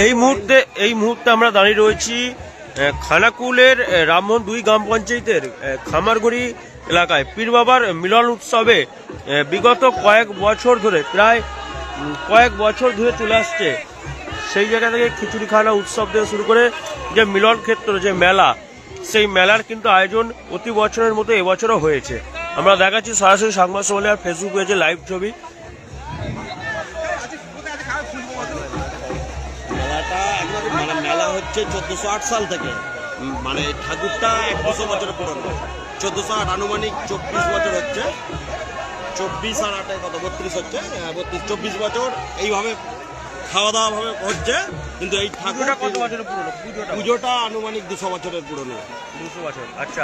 এই মুহূর্তে এই মুহূর্তে আমরা দাঁড়িয়ে রয়েছি খানাকুলের রামমোহন দুই গ্রাম পঞ্চায়েতের খামারগুড়ি এলাকায়। পীর বাবার মিলন উৎসবে বিগত কয়েক বছর ধরে, প্রায় কয়েক বছর ধরে চলে আসছে। সেই জায়গা থেকে খিচুড়ি খানা উৎসব থেকে শুরু করে যে মিলন ক্ষেত্র, যে মেলা, সেই মেলার কিন্তু আয়োজন প্রতি বছরের মতো এবছরও হয়েছে। আমরা দেখাচ্ছি সরাসরি সংবাদ সম্মেলন আর ফেসবুক পেজে লাইভ ছবি। হচ্ছে চোদ্দোশো আট সাল থেকে। মানে ঠাকুরটা এক দুশো বছরের পুরনো। চোদ্দোশো আট আনুমানিক চব্বিশ বছর হচ্ছে। চব্বিশ আর আটে কত? বত্রিশ হচ্ছে। হ্যাঁ, বত্রিশ। চব্বিশ বছর এইভাবে খাওয়া দাওয়া ভাবে হচ্ছে। কিন্তু এই ঠাকুরটা কত বছরের পুরনো? পুজোটা পুজোটা আনুমানিক দুশো বছরের পুরনো। দুশো বছর। আচ্ছা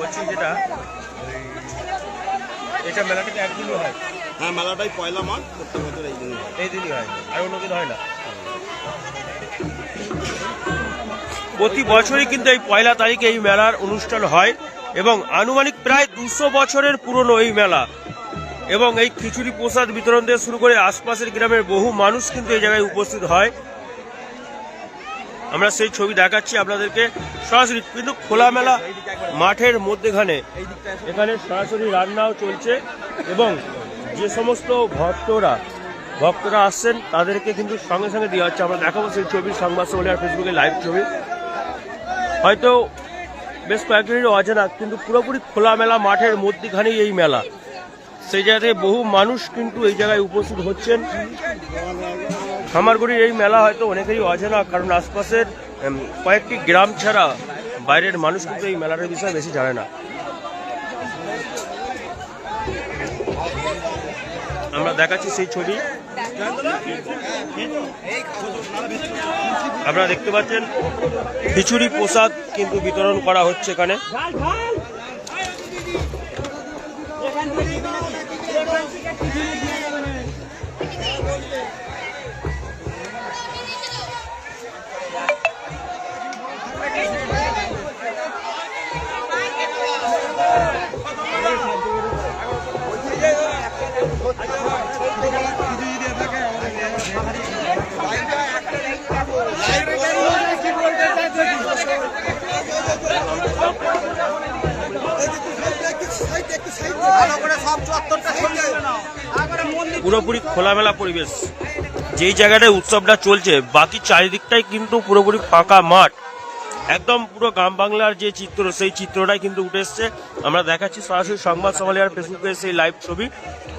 বলছি যেটা এটা মেলাটাতে একদিনই হয়? হ্যাঁ মেলাটাই পয়লা মাঘ প্রত্যেক বছর এই দিনই হয়। এই দিনই হয়। আর অন্য দিন হয় না? প্রতি বছরই কিন্তু এই পয়লা তারিখে এই মেলার অনুষ্ঠান হয় এবং আনুমানিক প্রায় দুশো বছরের পুরনো এই মেলা। এবং এই খিচুড়ি প্রসাদ বিতরণ থেকে শুরু করে আশপাশের গ্রামের বহু মানুষ কিন্তু এই জায়গায় উপস্থিত হয়। আমরা সেই ছবি দেখাচ্ছি আপনাদেরকে। সরাসরি কিন্তু খোলামেলা মাঠের মধ্যেখানে। এখানে সরাসরি রান্নাও চলছে এবং যে সমস্ত ভক্তরা ভক্তরা আসছেন তাদেরকে কিন্তু সঙ্গে সঙ্গে দেওয়া হচ্ছে। আমরা দেখাবো সেই ছবি সংবাদ আর ফেসবুকে লাইভ ছবি। হয়তো বেশ কয়েকদিনের অজানা, কিন্তু পুরোপুরি খোলামেলা মাঠের মধ্যেখানেই এই মেলা। সেই জায়গা থেকে বহু মানুষ কিন্তু এই জায়গায় উপস্থিত হচ্ছেন। খামারগুড়ির এই মেলা হয়তো অনেকেরই অজানা, কারণ আশপাশের কয়েকটি গ্রাম ছাড়া বাইরের মানুষ কিন্তু এই মেলাটার বিষয়ে বেশি জানে না। আমরা দেখাচ্ছি সেই ছবি। আপনারা দেখতে পাচ্ছেন খিচুড়ি প্রসাদ কিন্তু বিতরণ করা হচ্ছে এখানে। পুরোপুরি খোলামেলা পরিবেশ। যেই জায়গাটায় উৎসবটা চলছে, বাকি চারিদিকটাই কিন্তু পুরোপুরি ফাঁকা মাঠ। একদম পুরো গ্রাম বাংলার যে চিত্র, সেই চিত্রটাই কিন্তু উঠে এসছে। আমরা দেখাচ্ছি সরাসরি সংবাদ সম্মেলন আর ফেসবুকে সেই লাইভ ছবি।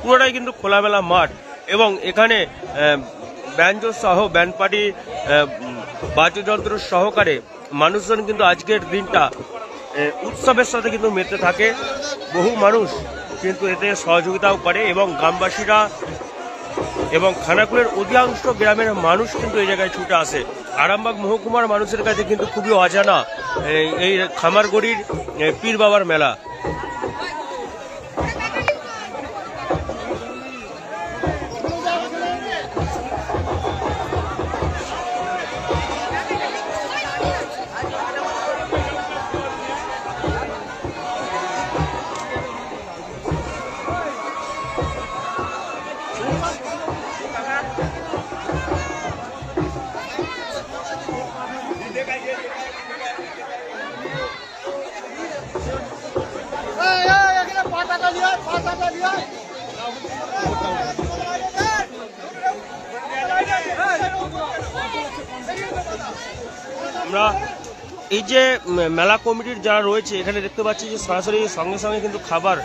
পুরোটাই কিন্তু খোলামেলা মাঠ। এবং এখানে ব্যাঞ্জ সহ ব্যান্ড পার্টি বাদ্যযন্ত্র সহকারে মানুষজন কিন্তু আজকের দিনটা উৎসবের সাথে কিন্তু মেতে থাকে। বহু মানুষ কিন্তু এতে সহযোগিতাও করে এবং গ্রামবাসীরা এবং খানাকুলের অধিকাংশ গ্রামের মানুষ কিন্তু এই জায়গায় ছুটে আসে। আরামবাগ মহকুমার মানুষের কাছে কিন্তু খুবই অজানা এই- খামারগড়ির পীর বাবার মেলা। আমরা এই যে মেলা কমিটির যারা রয়েছে, এখানে দেখতে পাচ্ছি যে সরাসরি সঙ্গে সঙ্গে কিন্তু খাবার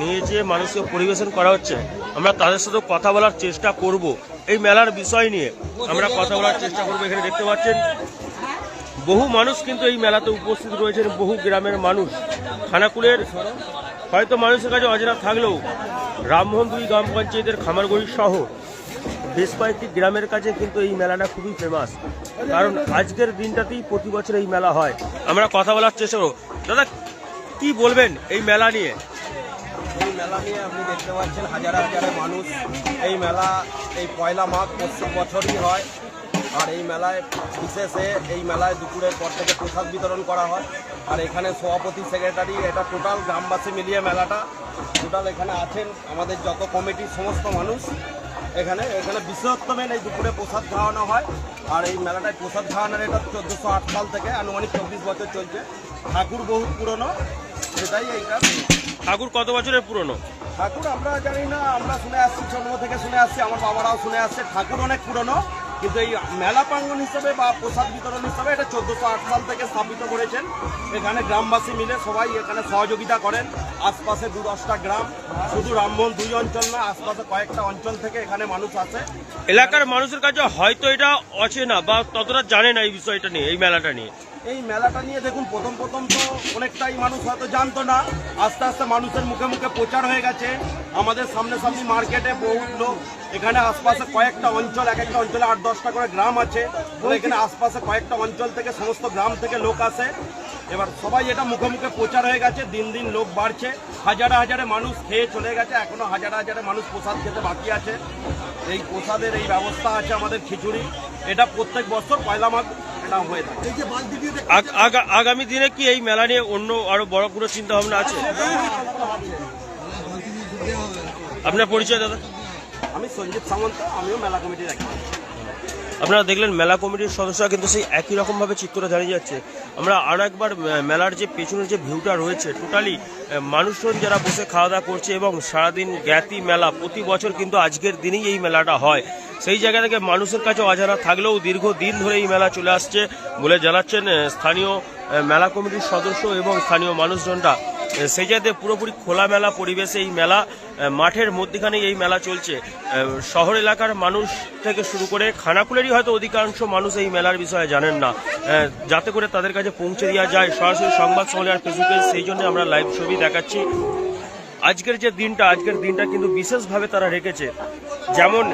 নিয়ে যে মানুষকে পরিবেশন করা হচ্ছে। আমরা তাদের সাথে কথা বলার চেষ্টা করব। এই মেলার বিষয় নিয়ে আমরা কথা বলার চেষ্টা করব। এখানে দেখতে পাচ্ছেন, বহু মানুষ কিন্তু এই মেলাতে উপস্থিত রয়েছেন, বহু গ্রামের মানুষ। খানাকুলের হয়তো মানুষের কাছে অজানা থাকলেও রামমোহন দুই গ্রাম পঞ্চায়েতের খামারগড়ি সহ বেশ কয়েকটি গ্রামের কাছে কিন্তু এই মেলাটা খুবই ফেমাস কারণ আজকের দিনটাতেই প্রতি বছর এই মেলা হয়। আমরা কথা বলার চেষ্টা করব। দাদা, কি বলবেন এই মেলা নিয়ে? এই মেলা নিয়ে আপনি দেখতে পাচ্ছেন হাজার হাজারে মানুষ। এই মেলা এই পয়লা মাঘ প্রত্যেক বছরই হয়। আর এই মেলায় বিশেষে এই মেলায় দুপুরের পর থেকে প্রসাদ বিতরণ করা হয়। আর এখানে সভাপতি, সেক্রেটারি, এটা টোটাল গ্রামবাসী মিলিয়ে মেলাটা। টোটাল এখানে আছেন আমাদের যত কমিটির সমস্ত মানুষ। এখানে এখানে বিশেষত্বমেন এই দুপুরে প্রসাদ খাওয়ানো হয়। আর এই মেলাটায় প্রসাদ খাওয়ানোর এটা চোদ্দোশো আট সাল থেকে আনুমানিক চব্বিশ বছর চলছে। ঠাকুর বহু পুরনো সেটাই এইটা। ঠাকুর কত বছরের পুরনো? ঠাকুর আমরা জানি না আমরা শুনে আসছি জন্ম থেকে শুনে আসছি আমার বাবারাও শুনে আসছে। ঠাকুর অনেক পুরনো কিন্তু এই মেলা প্রাঙ্গন হিসাবে বা প্রসাদ বিতরণ হিসাবে এটা চোদ্দোশো আট সাল থেকে স্থাপিত করেছেন। এখানে গ্রামবাসী মিলে সবাই এখানে সহযোগিতা করেন। আশপাশে দু দশটা গ্রাম, শুধু রামমোহন দুই অঞ্চল না আশপাশে কয়েকটা অঞ্চল থেকে এখানে মানুষ আসে। এলাকার মানুষের কাছে হয়তো এটা অচেনা বা ততটা জানে না এই বিষয়টা নিয়ে, এই মেলাটা নিয়ে। এই মেলাটা নিয়ে দেখুন, প্রথম প্রথম তো অনেকটাই মানুষ হয়তো জানতো না। আস্তে আস্তে মানুষের মুখে মুখে প্রচার হয়ে গেছে। আমাদের সামনে সামনে মার্কেটে বহুত লোক। এখানে আশপাশে কয়েকটা অঞ্চল, এক একটা অঞ্চলে আট দশটা করে গ্রাম আছে। তো এখানে আশপাশে কয়েকটা অঞ্চল থেকে সমস্ত গ্রাম থেকে লোক আসে। এবার সবাই এটা মুখে মুখে প্রচার হয়ে গেছে। দিন দিন লোক বাড়ছে। হাজারে হাজারে মানুষ খেয়ে চলে গেছে। এখনও হাজারে হাজারে মানুষ প্রসাদ খেতে বাকি আছে। এই প্রসাদের এই ব্যবস্থা আছে আমাদের খিচুড়ি। এটা প্রত্যেক বছর পয়লা মাঘ হয়ে থাকে। আগামী দিনে কি এই মেলা নিয়ে অন্য আরও বড় কোনো চিন্তা ভাবনা আছে? আপনার পরিচয় দাদা? আমি সঞ্জিত সামন্ত আমিও মেলা কমিটির একজন। আপনারা দেখলেন মেলা কমিটির সদস্যরা কিন্তু সেই একই রকমভাবে চিত্র দাঁড়িয়ে যাচ্ছে। আমরা আরও একবার মেলার যে পেছনের যে ভিউটা রয়েছে টোটালি মানুষজন যারা বসে খাওয়া দাওয়া করছে এবং সারাদিন জ্ঞাতি মেলা, প্রতি বছর কিন্তু আজকের দিনেই এই মেলাটা হয়। সেই জায়গা থেকে মানুষের কাছে অজানা থাকলেও দীর্ঘ দিন ধরে এই মেলা চলে আসছে বলে জানাচ্ছেন স্থানীয় মেলা কমিটির সদস্য এবং স্থানীয় মানুষজনরা। সেই জায়গাতে পুরোপুরি খোলামেলা পরিবেশে এই মেলা মাঠের মধ্যেখানেই এই মেলা চলছে। শহর এলাকার মানুষ থেকে শুরু করে খানাকুলেরই হয়তো অধিকাংশ মানুষ এই মেলার বিষয়ে জানেন না। যাতে করে তাদের কাছে পৌঁছে দেওয়া যায় সরাসরি সংবাদ সম্মেলন ফেসবুকে, সেই জন্য আমরা লাইভ ছবি দেখাচ্ছি। আজকের যে দিনটা, আজকের দিনটা কিন্তু বিশেষভাবে তারা রেখেছে। যেমন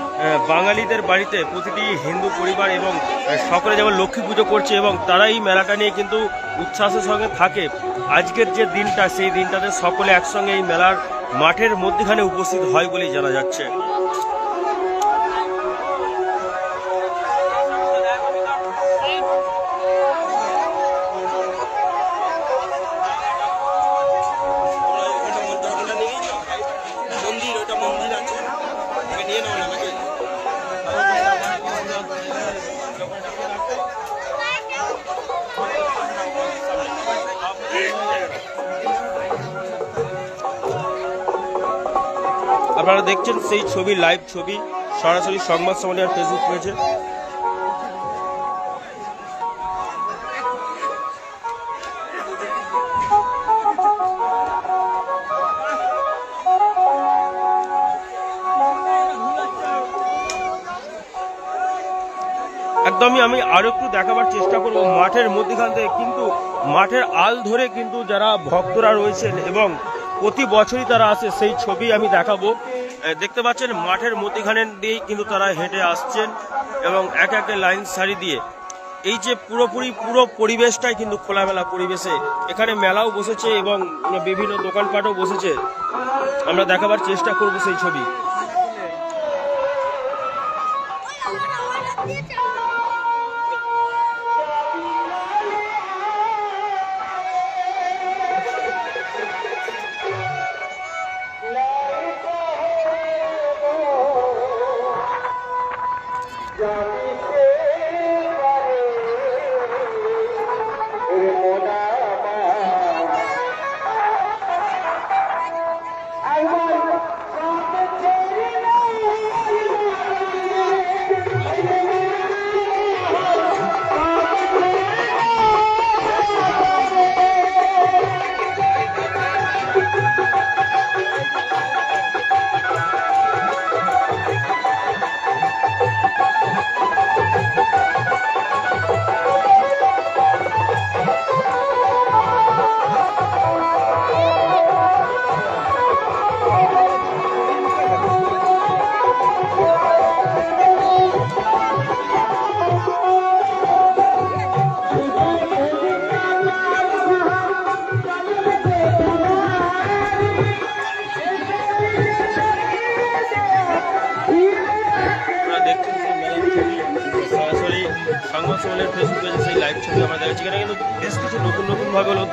বাঙালিদের বাড়িতে প্রতিটি হিন্দু পরিবার এবং সকলে যেমন লক্ষ্মী পুজো করছে এবং তারা এই মেলাটা নিয়ে কিন্তু উচ্ছ্বাসের সঙ্গে থাকে। আজকের যে দিনটা, সেই দিনটাতে সকলে একসঙ্গে এই মেলার মাঠের মধ্যেখানে উপস্থিত হয় বলেই জানা যাচ্ছে। আপনারা দেখছেন সেই ছবি লাইভ ছবি, সরাসরি সংবাদ সম্মেলন ফেসবুক পেয়েছে একদমই আমি আরও একটু দেখাবার চেষ্টা করব মাঠের মধ্যখান থেকে, কিন্তু মাঠের আল ধরে কিন্তু যারা ভক্তরা রয়েছেন এবং প্রতি বছরই তারা আসে, সেই ছবি আমি দেখাবো। দেখতে পাচ্ছেন, মাঠের মতিখানে দিয়েই কিন্তু তারা হেঁটে আসছেন এবং এক একটা লাইন সারি দিয়ে। এই যে পুরোপুরি পুরো পরিবেশটাই কিন্তু খোলামেলা পরিবেশে। এখানে মেলাও বসেছে এবং বিভিন্ন দোকানপাটও বসেছে। আমরা দেখাবার চেষ্টা করব সেই ছবি।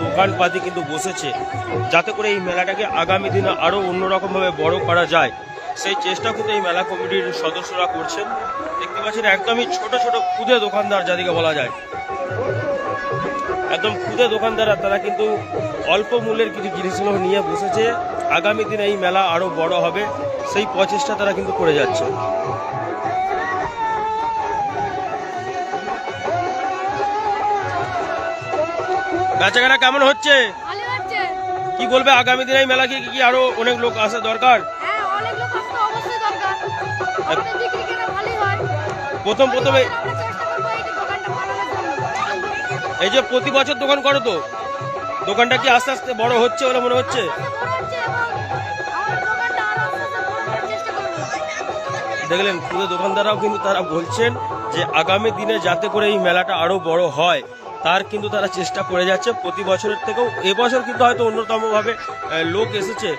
দোকানপাতি কিন্তু বসেছে। যাতে করে এই মেলাটাকে আগামী দিনে আরও অন্যরকম ভাবে বড় করা যায়। সেই চেষ্টা কিন্তু এই মেলা কমিটির সদস্যরা করছেন। দেখতে পাচ্ছেন একদমই ছোট ছোট ক্ষুদে দোকানদার যাদেরকে বলা যায়। একদম ক্ষুদে দোকানদাররা তারা কিন্তু অল্প মূল্যের কিছু জিনিসগুলো নিয়ে বসেছে। আগামী দিনে এই মেলা আরও বড় হবে। সেই প্রচেষ্টা তারা কিন্তু করে যাচ্ছে। বেচাকেনা কেমন হচ্ছে? কি বলবে? আগামী দিনে এই মেলা কি কি আরও অনেক লোক আসা দরকার? হ্যাঁ প্রথম প্রথমে এই যে প্রতি বছর দোকান করো তো। দোকানটা কি আস্তে আস্তে বড় হচ্ছে বলে মনে হচ্ছে? দেখলেন পুরো দোকানদাররাও কিন্তু তারা বলছেন যে আগামী দিনে যাতে করে এই মেলাটা আরও বড় হয়। তার কিন্তু তারা চেষ্টা করে যাচ্ছে। প্রতি বছরের থেকেও এবছর কিন্তু হয়তো অন্যতমভাবে লোক এসেছে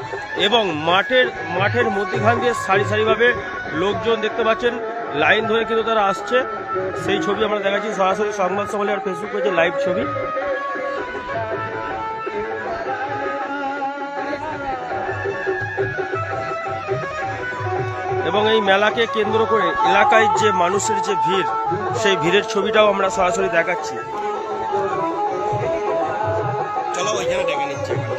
এবং মাঠের মাঠের মধ্যখান দিয়ে সারি সারিভাবে লোকজন দেখতে পাচ্ছেন। লাইন ধরে কিন্তু তারা আসছে। সেই ছবি আমরা দেখাচ্ছি সরাসরি সংবাদ সম্মেলন আর ফেসবুক পেজে লাইভ ছবি। এবং এই মেলাকে কেন্দ্র করে এলাকায় যে মানুষের যে ভিড়, সেই ভিড়ের ছবিটাও আমরা সরাসরি দেখাচ্ছি।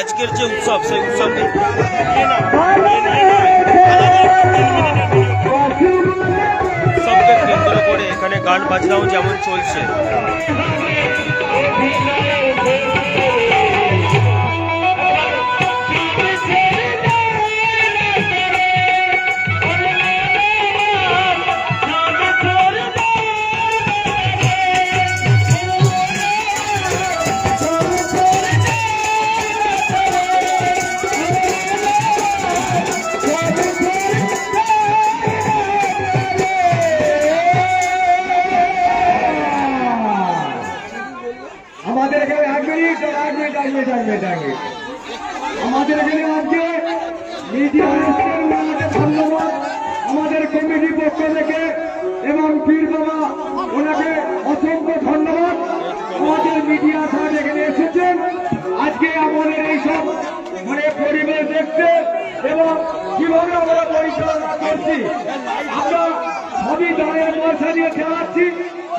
আজকের যে উৎসব সেই উৎসবকে উৎসবকে কেন্দ্র করে এখানে গান বাজনাও যেমন চলছে।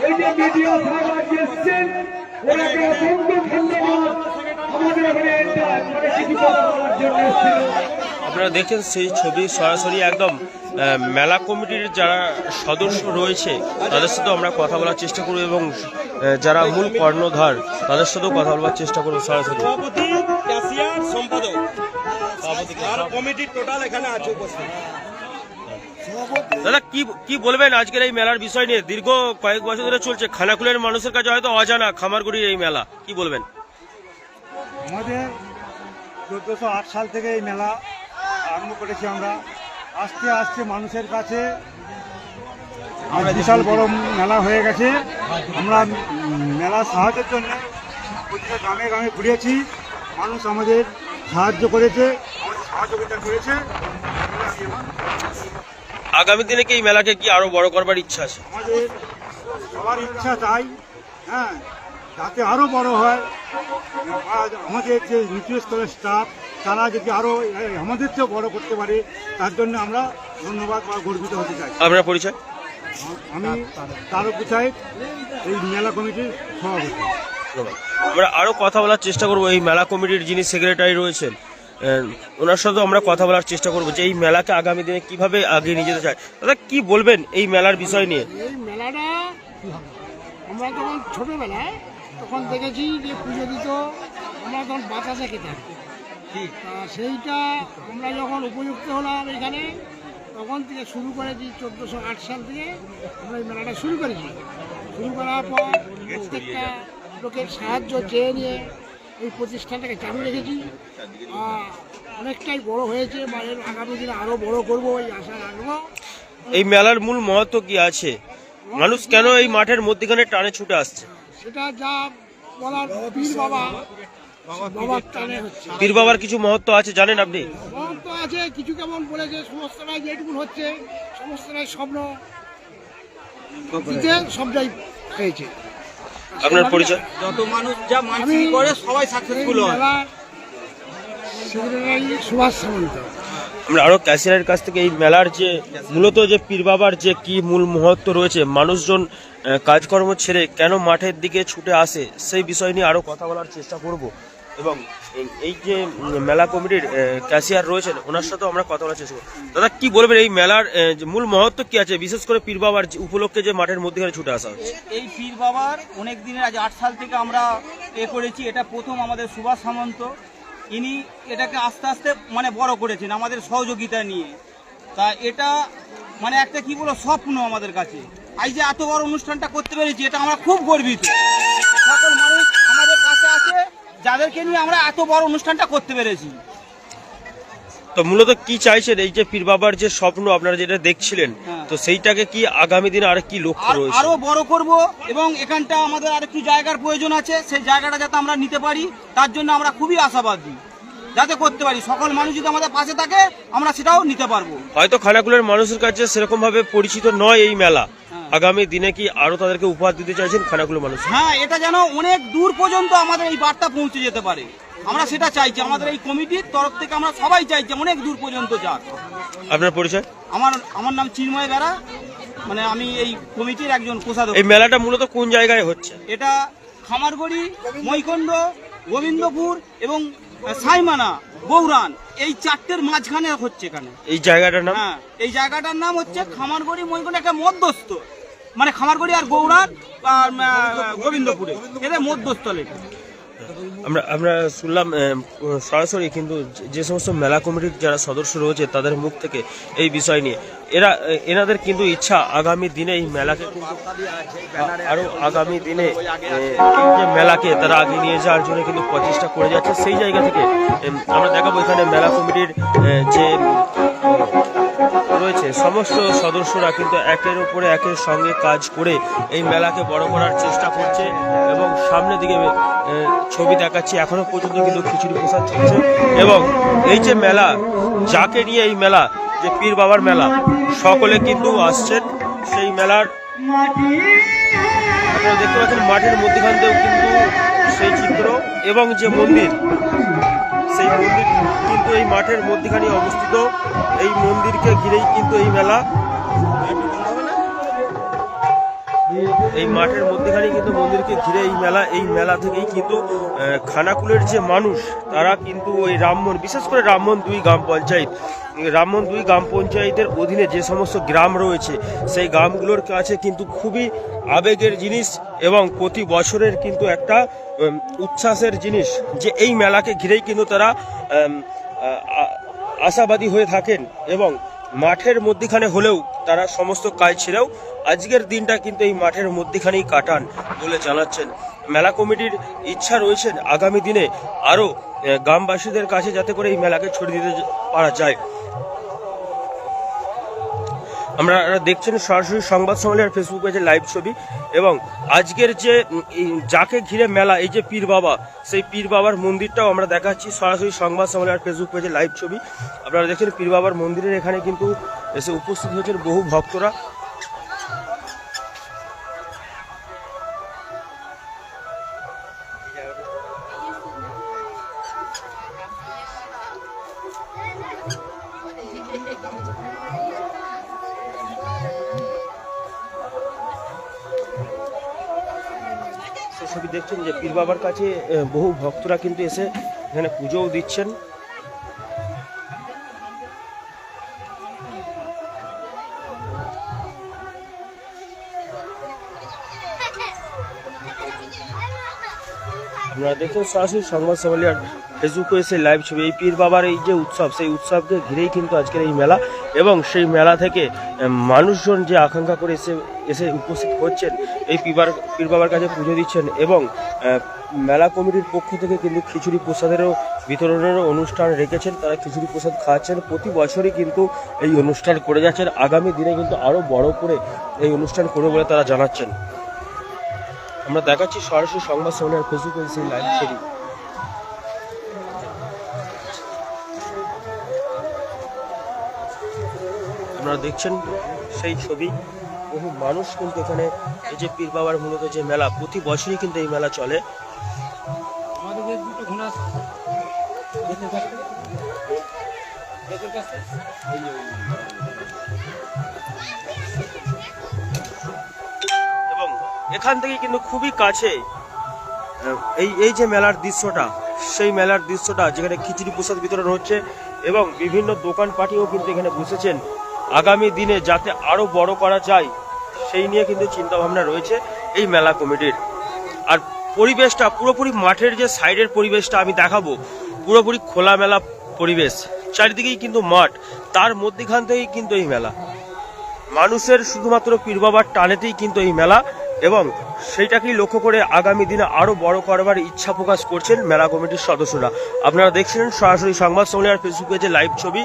এই যে মিডিয়া সাহেব আজকে এসছেন ওনাকে অসংখ্য ধন্যবাদ আমাদের এখানে এটা মানে কিছু কথা বলার জন্য এসেছিলেন আপনারা দেখছেন সেই ছবি সরাসরি একদম মেলা কমিটির যারা সদস্য রয়েছে তাদের সাথেও আমরা কথা বলার চেষ্টা করব এবং যারা মূল কর্ণধার তাদের সাথেও কথা বলার চেষ্টা করব সরাসরি। সভাপতি সম্পাদক। আর কমিটির টোটাল এখানে আছে উপস্থিত। দাদা, কি কি বলবেন? আজকের এই মেলার বিষয় নিয়ে দীর্ঘ কয়েক বছর ধরে চলছে। খানাকুলের মানুষের কাছে হয়তো অজানা খামারগুড়ির এই মেলা। কি বলবেন? আমাদের চোদ্দোশো আট সাল থেকে এই মেলা আরম্ভ করেছি আমরা। আস্তে আস্তে মানুষের কাছে বিশাল বড় মেলা হয়ে গেছে। আমরা মেলা সাহায্যের জন্য প্রতিটা গ্রামে গ্রামে ঘুরেছি। মানুষ আমাদের সাহায্য করেছে, আমাদের সহযোগিতা করেছে। আগামী দিনে কি এই মেলাকে কি আরও বড় করবার ইচ্ছা আছে? আমাদের সবার ইচ্ছা চাই হ্যাঁ যাতে আরও বড় হয়। আমাদের যে নিচু স্তরের স্টাফ তারা যদি আরও আমাদের চেয়েও বড় করতে পারে তার জন্য আমরা ধন্যবাদ বা গর্বিত হতে চাই। আপনার পরিচয়? আমি তারক চাই এই মেলা কমিটির সভাপতি। আমরা আরও কথা বলার চেষ্টা করব। এই মেলা কমিটির যিনি সেক্রেটারি রয়েছেন ওনার সাথে আমরা কথা বলার চেষ্টা করব যে এই মেলাকে আগামী দিনে কীভাবে আগে নিয়ে যেতে চায়। দাদা কি বলবেন এই মেলার বিষয় নিয়ে? এই মেলাটা আমরা তখন ছোটবেলায় তখন দেখেছি যে পুজো দিত আমরা তখন বাতাসে খেতাম। সেইটা আমরা যখন উপযুক্ত হলাম এখানে তখন থেকে শুরু করেছি চোদ্দোশো আট সাল থেকে আমরা এই মেলাটা শুরু করেছি। শুরু করার পর প্রত্যেকটা লোকের সাহায্য চেয়ে নিয়ে এই প্রতিষ্ঠানটাকে চালু রেখেছি। অনেকটাই বড় হয়েছে মানে আগামী দিনে আরও বড় করব এই আশা রাখব। এই মেলার মূল মহত্ব কি আছে? মানুষ কেন এই মাঠের মধ্যখানে টানে ছুটে আসছে? সেটা যা বলার পীর বাবা বাবার টানে হচ্ছে। পীর বাবার কিছু মহত্ব আছে জানেন আপনি? মহত্ব আছে কিছু কেমন বলেছে হচ্ছে স্বপ্ন। দিতে সবটাই হয়েছে। আপনার পরিচয়? যত মানুষ যা মানসিক করে সবাই সাকসেসফুল হয়। সুভাষ সামন্ত। আমরা আরও ক্যাসিয়ারের কাছ থেকে এই মেলার যে মূলত যে পীর বাবার যে কি মূল মহত্ব রয়েছে মানুষজন আহ, কাজকর্ম ছেড়ে কেন মাঠের দিকে ছুটে আসে সেই বিষয় নিয়ে আরও কথা বলার চেষ্টা করব। এবং এই- যে মেলা কমিটির ক্যাশিয়ার রয়েছেন, ওনার সাথেও আমরা কথা বলার চেষ্টা করব। দাদা, কি বলবেন? এই মেলার মূল মহত্ব কি আছে? বিশেষ করে পীর বাবার উপলক্ষে যে মাঠের মধ্যে ছুটে আসা হচ্ছে। এই পীর বাবার অনেক দিনের আজ আট সাল থেকে আমরা এ করেছি, এটা প্রথম আমাদের সুভাষ সামন্ত। ইনি এটাকে আস্তে আস্তে মানে বড় করেছেন আমাদের সহযোগিতা নিয়ে। তা এটা মানে একটা কি বলো স্বপ্ন আমাদের কাছে। আজ যে এত বড় অনুষ্ঠানটা করতে পেরেছি, এটা আমরা খুব গর্বিত। যাদেরকে নিয়ে আমরা এত বড় অনুষ্ঠানটা করতে পেরেছি। তো মূলত কি চাইছেন? এই যে পীর বাবার যে স্বপ্ন আপনারা যেটা দেখছিলেন হ্যাঁ। তো সেইটাকে কি আগামী দিনে আর কি লক্ষ্য রয়েছে? আরও বড় করব এবং এখানটা আমাদের আর একটু জায়গার প্রয়োজন আছে সেই জায়গাটা যাতে আমরা নিতে পারি তার জন্য আমরা খুবই আশাবাদী। যাতে করতে পারি সকল মানুষ যদি আমাদের পাশে থাকে আমরা সেটাও নিতে পারব। হয়তো খানাকুলের মানুষের কাছে সেরকম ভাবে পরিচিত নয় এই মেলা। আগামী দিনে কি আরও তাদেরকে উপহার দিতে চাইছেন খানাকুলের মানুষ? হ্যাঁ এটা যেন অনেক দূর পর্যন্ত আমাদের এই বার্তা পৌঁছে যেতে পারে। আমরা সেটা চাইছি আমাদের এই কমিটির তরফ থেকে আমরা সবাই চাইছি অনেক দূর পর্যন্ত যাক। আপনার পরিচয়? আমার আমার নাম চিন্ময় বেড়া। মানে আমি এই কমিটির একজন কোষাধ্যক্ষ। এই মেলাটা মূলত কোন জায়গায় হচ্ছে? এটা খামারগড়ি মৈকন্ড গোবিন্দপুর এবং সাইমানা গৌরান এই চারটের মাঝখানে হচ্ছে এখানে। এই জায়গাটার নাম? হ্যাঁ এই জায়গাটার নাম হচ্ছে খামারগড়ি মৈকন্ড একটা মধ্যস্থ। মানে খামারগড়ি আর আর গোবিন্দপুরে। এদের মধ্যস্থল। আমরা আমরা শুনলাম সরাসরি কিন্তু যে- সমস্ত মেলা কমিটির যারা সদস্য রয়েছে, তাদের মুখ থেকে এই বিষয় নিয়ে। এরা এনাদের কিন্তু ইচ্ছা আগামী দিনে এই মেলাকে কিন্তু আ- আরও আগামী দিনে যে মেলাকে তারা আগে নিয়ে যাওয়ার জন্য কিন্তু প্রচেষ্টা করে যাচ্ছে, সেই জায়গা থেকে আমরা দেখাবো এখানে মেলা কমিটির যে সমস্ত সদস্যরা কিন্তু একের উপরে একের সঙ্গে কাজ করে এই মেলাকে বড় করার চেষ্টা করছে এবং সামনের দিকে ছবি দেখাচ্ছি। এখনও পর্যন্ত কিন্তু খিচুড়ি প্রসাদ চলছে। এবং এই যে মেলা, যাকে নিয়ে এই মেলা, যে পীর বাবার মেলা, সকলে কিন্তু আসছেন সেই মেলার। আপনারা দেখতে পাচ্ছেন মাঠের মধ্যখান দিয়েও কিন্তু সেই চিত্র এবং যে মন্দির মন্দির কিন্তু এই মাঠের মধ্যখানে অবস্থিত। এই মন্দিরকে ঘিরেই কিন্তু এই মেলা। এই মাঠের মধ্যখানে কিন্তু মন্দিরকে ঘিরে এই মেলা এই মেলা থেকেই কিন্তু খানাকুলের যে মানুষ, তারা কিন্তু ওই রামমন বিশেষ করে রামমন দুই গ্রাম পঞ্চায়েত। এই রামমন দুই গ্রাম পঞ্চায়েতের অধীনে যে সমস্ত গ্রাম রয়েছে, সেই গ্রামগুলোর কাছে কিন্তু খুবই আবেগের জিনিস এবং প্রতি বছরের কিন্তু একটা উচ্ছ্বাসের জিনিস যে এই মেলাকে ঘিরেই কিন্তু তারা আশাবাদী হয়ে থাকেন এবং মাঠের মধ্যখানে হলেও তারা সমস্ত কাজ ছেড়েও আজকের দিনটা কিন্তু এই মাঠের মধ্যখানেই কাটান বলে জানাচ্ছেন। মেলা কমিটির ইচ্ছা রয়েছে আগামী দিনে আরও গ্রামবাসীদের কাছে যাতে করে এই মেলাকে ছড়িয়ে দিতে পারা যায়। আমরা দেখছেন সরাসরি সংবাদ সম্মেলনের ফেসবুক পেজে লাইভ ছবি এবং আজকের যে যাকে ঘিরে মেলা, এই যে পীর বাবা, সেই পীর বাবার মন্দিরটাও আমরা দেখাচ্ছি সরাসরি সংবাদ সম্মেলনের ফেসবুক পেজে লাইভ ছবি। আপনারা দেখছেন পীর বাবার মন্দিরের এখানে কিন্তু এসে উপস্থিত হয়েছেন বহু ভক্তরা। ছবি দেখছেন যে পীর বাবার কাছে বহু ভক্তরা কিন্তু এসে এখানে পুজোও দিচ্ছেন। আপনারা দেখছেন সরাসরি সংবাদ সম্মেলন ফেসবুকে এসে লাইভ ছবি। এই পীর বাবার এই যে উৎসব, সেই উৎসবকে ঘিরেই কিন্তু আজকের এই মেলা এবং সেই মেলা থেকে মানুষজন যে আকাঙ্ক্ষা করে এসে এসে উপস্থিত হচ্ছেন, এই পীর পীর বাবার কাছে পুজো দিচ্ছেন এবং মেলা কমিটির পক্ষ থেকে কিন্তু খিচুড়ি প্রসাদেরও বিতরণেরও অনুষ্ঠান রেখেছেন। তারা খিচুড়ি প্রসাদ খাওয়াচ্ছেন প্রতি বছরই কিন্তু এই অনুষ্ঠান করে যাচ্ছেন। আগামী দিনে কিন্তু আরও বড় করে এই অনুষ্ঠান করবে বলে তারা জানাচ্ছেন। আমরা দেখাচ্ছি সরাসরি সংবাদ সম্মেলনের ফেসবুক সেই লাইভ ছবি। আপনারা দেখছেন সেই ছবি। বহু মানুষ কিন্তু এখানে এই যে পীর বাবার মূলত যে মেলা প্রতি বছরই কিন্তু এই মেলা চলে। এবং এখান থেকে কিন্তু খুবই কাছে এই এই যে মেলার দৃশ্যটা সেই মেলার দৃশ্যটা যেখানে খিচুড়ি প্রসাদ বিতরণ হচ্ছে এবং বিভিন্ন দোকানপাটিও কিন্তু এখানে বসেছেন। আগামী দিনে যাতে আরও বড় করা যায়, সেই নিয়ে কিন্তু চিন্তা ভাবনা রয়েছে এই মেলা কমিটির। আর পরিবেশটা, পুরোপুরি মাঠের যে সাইডের পরিবেশটা আমি দেখাবো, পুরোপুরি খোলামেলা পরিবেশ, চারিদিকেই কিন্তু মাঠ, তার মধ্যেখান থেকেই কিন্তু এই মেলা। মানুষের শুধুমাত্র পীর বাবার টানেতেই কিন্তু এই মেলা, এবং সেইটাকেই লক্ষ্য করে আগামী দিনে আরও বড় করবার ইচ্ছা প্রকাশ করছেন মেলা কমিটির সদস্যরা। আপনারা দেখছিলেন সরাসরি সংবাদ সম্মেলনের ফেসবুক পেজে লাইভ ছবি।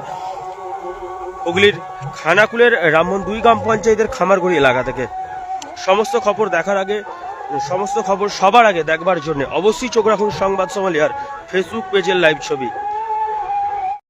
হুগলির খানাকুলের রামমোহন দুই গ্রাম পঞ্চায়েতের খামারগুড়ি এলাকা থেকে। সমস্ত খবর দেখার আগে, সমস্ত খবর সবার আগে দেখবার জন্য অবশ্যই চোখ রাখুন সংবাদ সমালিয়ার ফেসবুক পেজের লাইভ ছবি।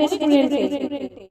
রেস্টুরেন্টে।